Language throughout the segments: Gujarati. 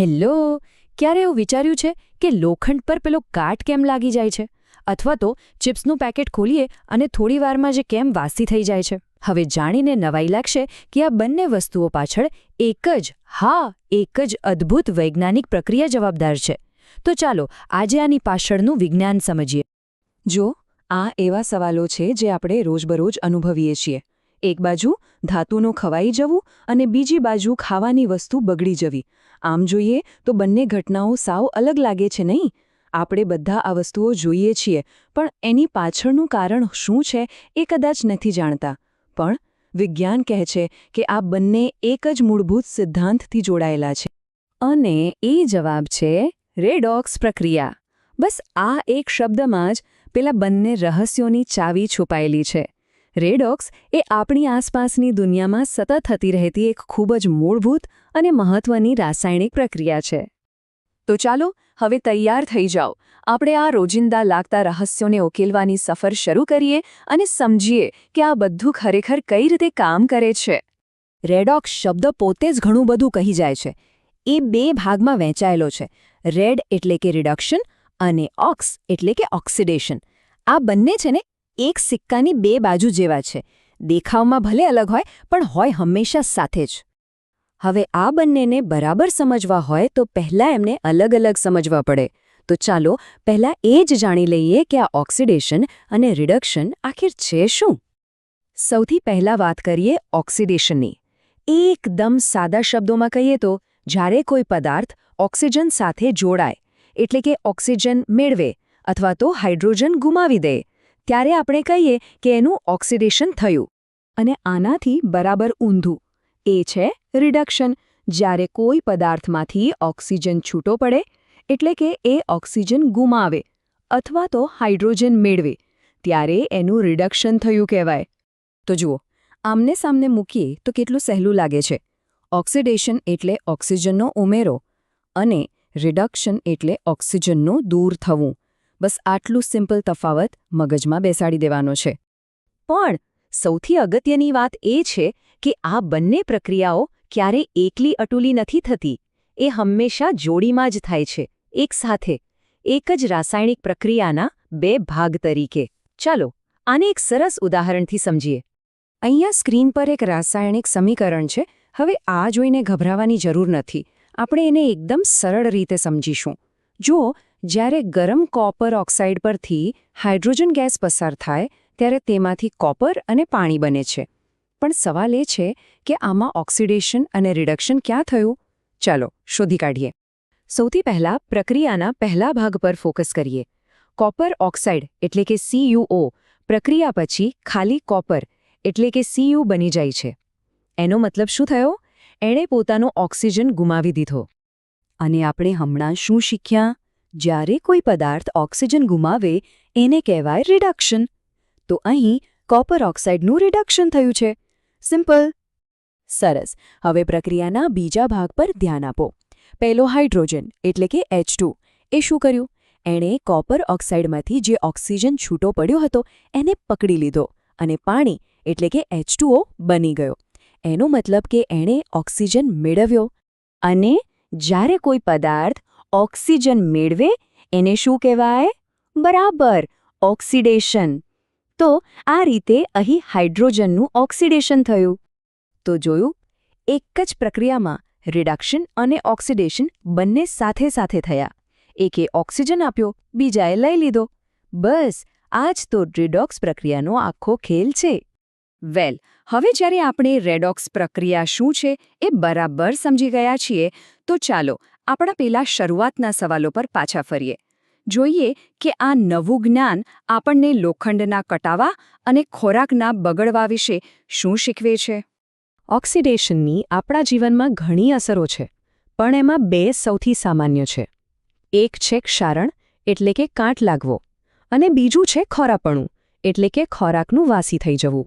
હેલો, ક્યારે એવું વિચાર્યું છે કે લોખંડ પર પેલો કાટ કેમ લાગી જાય છે? અથવા તો ચિપ્સનું પેકેટ ખોલીએ અને થોડી વારમાં જે કેમ વાસી થઈ જાય છે? હવે જાણીને નવાઈ લાગશે કે આ બંને વસ્તુઓ પાછળ એક જ, હા, એક જ અદ્ભુત વૈજ્ઞાનિક પ્રક્રિયા જવાબદાર છે. તો ચાલો આજે આની પાછળનું વિજ્ઞાન સમજીએ. જો, આ એવા સવાલો છે જે આપણે રોજબરોજ અનુભવીએ છીએ. એક બાજુ ધાતુનું ખવાઈ જવું અને બીજી બાજુ ખાવાની વસ્તુ બગડી જવી. આમ જોઈએ તો બંને ઘટનાઓ સાવ અલગ લાગે છે નહીં? આપણે બધા આ વસ્તુઓ જોઈએ છીએ, પણ એની પાછળનું કારણ શું છે એ કદાચ નથી જાણતા. પણ વિજ્ઞાન કહે છે કે આ બંને એક જ મૂળભૂત સિદ્ધાંતથી જોડાયેલા છે. અને એ જવાબ છે રેડોક્સ પ્રક્રિયા. બસ આ એક શબ્દમાં જ પેલા બંને રહસ્યોની ચાવી છુપાયેલી છે. રેડોક્સ એ આપણી આસપાસની દુનિયામાં સતત થતી રહેતી એક ખૂબ જ મૂળભૂત અને મહત્વની રાસાયણિક પ્રક્રિયા છે. તો ચાલો, હવે તૈયાર થઈ જાઓ. આપણે આ રોજિંદા લાગતા રહસ્યોને ઉકેલવાની સફર શરૂ કરીએ અને સમજીએ કે આ બધું ખરેખર કઈ રીતે કામ કરે છે. રેડોક્સ શબ્દ પોતે જ ઘણું બધું કહી જાય છે. એ બે ભાગમાં વહેંચાયેલો છે. રેડ એટલે કે રિડક્શન અને ઓક્સ એટલે કે ઓક્સિડેશન. આ બંને છે ને એક સિક્કાની બે બાજુ જેવા છે. દેખાવમાં ભલે અલગ હોય, પણ હોય હંમેશા સાથે જ. હવે આ બંનેને બરાબર સમજવા હોય તો પહેલાં એમને અલગ અલગ સમજવા પડે. તો ચાલો પહેલાં એ જ જાણી લઈએ કે આ ઓક્સિડેશન અને રિડક્શન આખિર છે શું? સૌથી પહેલાં વાત કરીએ ઓક્સિડેશનની. એકદમ સાદા શબ્દોમાં કહીએ તો, જ્યારે કોઈ પદાર્થ ઓક્સિજન સાથે જોડાય, એટલે કે ઓક્સિજન મેળવે, અથવા તો હાઇડ્રોજન ગુમાવી દે ત્યારે આપણે કહીએ કે એનું ઓક્સિડેશન થયું અને આનાથી બરાબર ઊંધું. એ છે રિડક્શન. જ્યારે કોઈ પદાર્થમાંથી ઓક્સિજન છૂટો પડે, એટલે કે એ ઓક્સિજન ગુમાવે અથવા તો હાઇડ્રોજન મેળવે, ત્યારે એનું રિડક્શન થયું કહેવાય. તો જુઓ, આમને સામને મૂકીએ તો કેટલું સહેલું લાગે છે. ઓક્સિડેશન એટલે ઓક્સિજનનો ઉમેરો અને રિડક્શન એટલે ઓક્સિજનનું દૂર થવું. બસ આટલું સિમ્પલ તફાવત મગજમાં બેસાડી દેવાનો છે. પણ સૌથી અગત્યની વાત એ છે કે આ બંને પ્રક્રિયાઓ ક્યારે એકલી અટુલી નથી થતી. એ હંમેશા જોડીમાં જ થાય છે. એક સાથે, એક જ રાસાયણિક પ્રક્રિયાના બે ભાગ તરીકે. ચાલો, આને એક સરસ ઉદાહરણથી સમજીએ. અહીંયા સ્ક્રીન પર એક રાસાયણિક સમીકરણ છે. હવે આ જોઈને ગભરાવાની જરૂર નથી. આપણે એને એકદમ સરળ રીતે સમજીશું. જુઓ જ્યારે ગરમ કોપર ઓક્સાઇડ પરથી હાઇડ્રોજન ગેસ પસાર થાય, ત્યારે તેમાંથી કોપર અને પાણી બને છે. પણ સવાલ એ છે કે આમાં ઓક્સિડેશન અને રિડક્શન ક્યાં થયું? ચાલો, શોધી કાઢીએ. સૌથી પહેલા પ્રક્રિયાના પહેલા ભાગ પર ફોકસ કરીએ. કોપર ઓક્સાઇડ એટલે કે સીયુઓ પ્રક્રિયા પછી ખાલી કોપર એટલે કે સીયુ બની જાય છે. એનો મતલબ શું થયો? એણે પોતાનો ઓક્સિજન ગુમાવી દીધો. અને આપણે હમણાં શું શીખ્યા? જ્યારે કોઈ પદાર્થ ઓક્સિજન ગુમાવે, એને કહેવાય રિડક્શન તો અહીં કોપર ઓક્સાઇડનું રિડક્શન થયું છે. સિમ્પલ સરસ. હવે પ્રક્રિયાના બીજા ભાગ પર ધ્યાન આપો. પહેલો હાઇડ્રોજન એટલે કે એચ એ શું કર્યું? એણે કોપર ઓક્સાઇડમાંથી જે ઓક્સિજન છૂટો પડ્યો હતો, એને પકડી લીધો અને પાણી, એટલે કે એચ બની ગયો. એનો મતલબ કે એણે ઓક્સિજન મેળવ્યો. અને જ્યારે કોઈ પદાર્થ ઓક્સિજન મેળવે, એને શું કહેવાય? બરાબર, ઓક્સિડેશન. તો આ રીતે અહીં હાઇડ્રોજનનું ઓક્સિડેશન થયું. તો જોયું, એક જ પ્રક્રિયામાં રિડક્શન અને ઓક્સિડેશન બંને સાથે સાથે થયા. એકે ઓક્સિજન આપ્યો, બીજાએ લઈ લીધો. બસ આ જ તો રિડોક્સ પ્રક્રિયાનો આખો ખેલ છે. વેલ, હવે જ્યારે આપણે રેડોક્સ પ્રક્રિયા શું છે એ બરાબર સમજી ગયા છીએ, તો ચાલો આપણા પેલા શરૂઆતના સવાલો પર પાછા ફરીએ. જોઈએ કે આ નવું જ્ઞાન આપણને લોખંડના કટાવા અને ખોરાકના બગડવા વિશે શું શીખવે છે? ઓક્સિડેશનની આપણા જીવનમાં ઘણી અસરો છે પણ એમાં બે સૌથી સામાન્ય છે. એક છે ક્ષારણ એટલે કે કાંટ લાગવો અને બીજું છે ખોરાપણું એટલે કે ખોરાકનું વાસી થઈ જવું.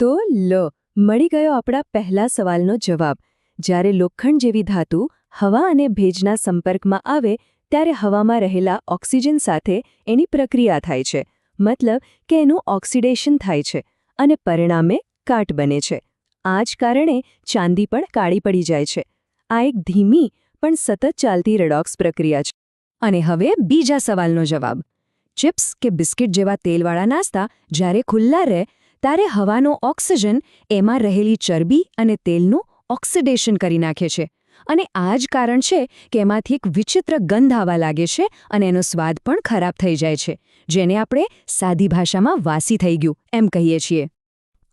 તો લ મળી ગયો આપણા પહેલા સવાલનો જવાબ. જ્યારે લોખંડ જેવી ધાતુ હવા અને ભેજના સંપર્કમાં આવે ત્યારે હવામાં રહેલા ઓક્સિજન સાથે એની પ્રક્રિયા થાય છે, મતલબ કે એનું ઓક્સિડેશન થાય છે અને પરિણામે કાટ બને છે. આ જ કારણે ચાંદી પણ કાળી પડી જાય છે. આ એક ધીમી પણ સતત ચાલતી રેડોક્સ પ્રક્રિયા છે. અને હવે બીજા સવાલનો જવાબ. ચિપ્સ કે બિસ્કિટ જેવા તેલવાળા નાસ્તા જ્યારે ખુલ્લા રહે ત્યારે હવાનો ઓક્સિજન એમાં રહેલી ચરબી અને તેલનું ઓક્સિડેશન કરી નાખે છે. અને આ જ કારણ છે કે એમાંથી એક વિચિત્ર ગંધ આવવા લાગે છે અને એનો સ્વાદ પણ ખરાબ થઈ જાય છે, જેને આપણે સાદી ભાષામાં વાસી થઈ ગયું એમ કહીએ છીએ.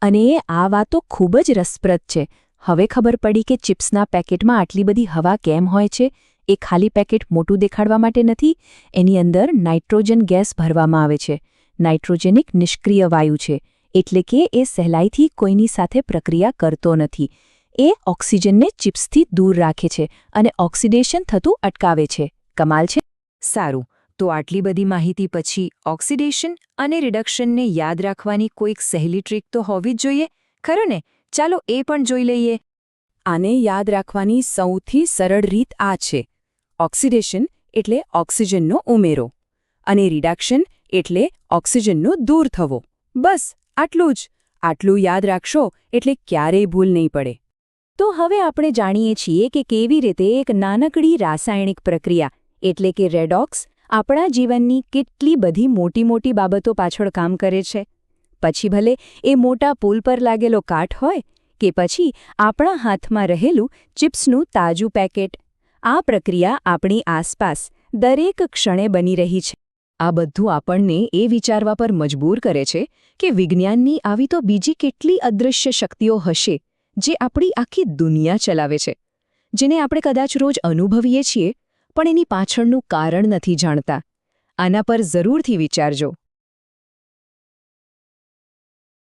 અને આ વાતો ખૂબ જ રસપ્રદ છે. હવે ખબર પડી કે ચિપ્સના પેકેટમાં આટલી બધી હવા કેમ હોય છે? એ ખાલી પેકેટ મોટું દેખાડવા માટે નથી, એની અંદર નાઇટ્રોજન ગેસ ભરવામાં આવે છે. નાઇટ્રોજન એક નિષ્ક્રિય વાયુ છે, એટલે કે એ સહેલાઈથી કોઈની સાથે પ્રક્રિયા કરતો નથી. એ ઓક્સિજનને ચિપ્સથી દૂર રાખે છે અને ઓક્સિડેશન થતું અટકાવે છે. કમાલ છે? સારું. તો આટલી બધી માહિતી પછી ઓક્સિડેશન અને રિડક્શનને યાદ રાખવાની કોઈક સહેલી ટ્રીક તો હોવી જ જોઈએ, ખરો ને? ચાલો એ પણ જોઈ લઈએ. આને યાદ રાખવાની સૌથી સરળ રીત આ છે. ઓક્સિડેશન એટલે ઓક્સિજનનો ઉમેરો અને રિડક્શન એટલે ઓક્સિજનનો દૂર થવો. બસ, આટલું જ. આટલું યાદ રાખશો એટલે ક્યારેય ભૂલ નહીં પડે. તો હવે આપણે જાણીએ છીએ કે કેવી રીતે એક નાનકડી રાસાયણિક પ્રક્રિયા, એટલે કે રેડોક્સ, આપણા જીવનની કેટલી બધી મોટી મોટી બાબતો પાછળ કામ કરે છે. પછી ભલે એ મોટા પુલ પર લાગેલો કાઠ હોય કે પછી આપણા હાથમાં રહેલું ચિપ્સનું તાજું પેકેટ. આ પ્રક્રિયા આપણી આસપાસ દરેક ક્ષણે બની રહી છે. આ બધું આપણને એ વિચારવા પર મજબૂર કરે છે કે વિજ્ઞાનની આવી તો બીજી કેટલી અદૃશ્ય શક્તિઓ હશે? જે આપણી આખી દુનિયા ચલાવે છે, જેને આપણે કદાચ રોજ અનુભવીએ છીએ, પણ એની પાછળનું કારણ નથી જાણતા. આના પર જરૂરથી વિચારજો.